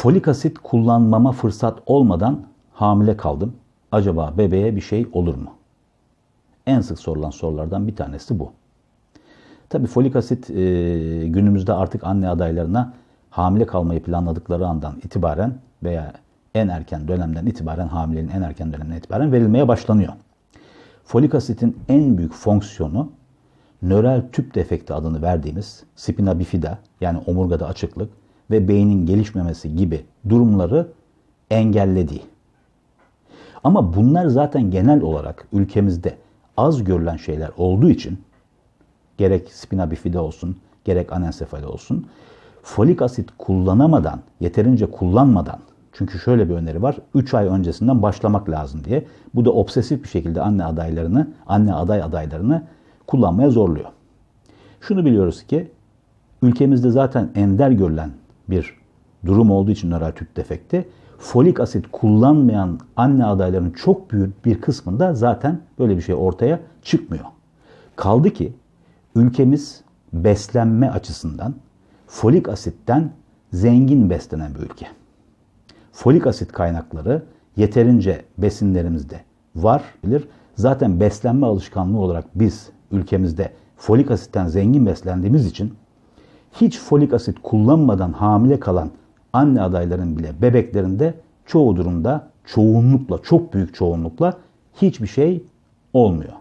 Folik asit kullanmama fırsat olmadan hamile kaldım. Acaba bebeğe bir şey olur mu? En sık sorulan sorulardan bir tanesi bu. Tabii folik asit e, günümüzde artık anne adaylarına hamile kalmayı planladıkları andan itibaren veya en erken dönemden itibaren hamileliğin en erken döneminden itibaren verilmeye başlanıyor. Folik asitin en büyük fonksiyonu nöral tüp defekti adını verdiğimiz spina bifida yani omurgada açıklık ve beynin gelişmemesi gibi durumları engellediği. Ama bunlar zaten genel olarak ülkemizde az görülen şeyler olduğu için gerek spina bifida olsun, gerek anensefali olsun, folik asit kullanamadan, yeterince kullanmadan, çünkü şöyle bir öneri var, 3 ay öncesinden başlamak lazım diye. Bu da obsesif bir şekilde anne adaylarını, anne aday adaylarını kullanmaya zorluyor. Şunu biliyoruz ki, ülkemizde zaten ender görülen bir durum olduğu için nöral tüp defekti, folik asit kullanmayan anne adaylarının çok büyük bir kısmında zaten böyle bir şey ortaya çıkmıyor. Kaldı ki ülkemiz beslenme açısından folik asitten zengin beslenen bir ülke. Folik asit kaynakları yeterince besinlerimizde var bilir. Zaten beslenme alışkanlığı olarak biz ülkemizde folik asitten zengin beslendiğimiz için hiç folik asit kullanmadan hamile kalan anne adayların bile bebeklerinde çoğu durumda çoğunlukla, çok büyük çoğunlukla hiçbir şey olmuyor.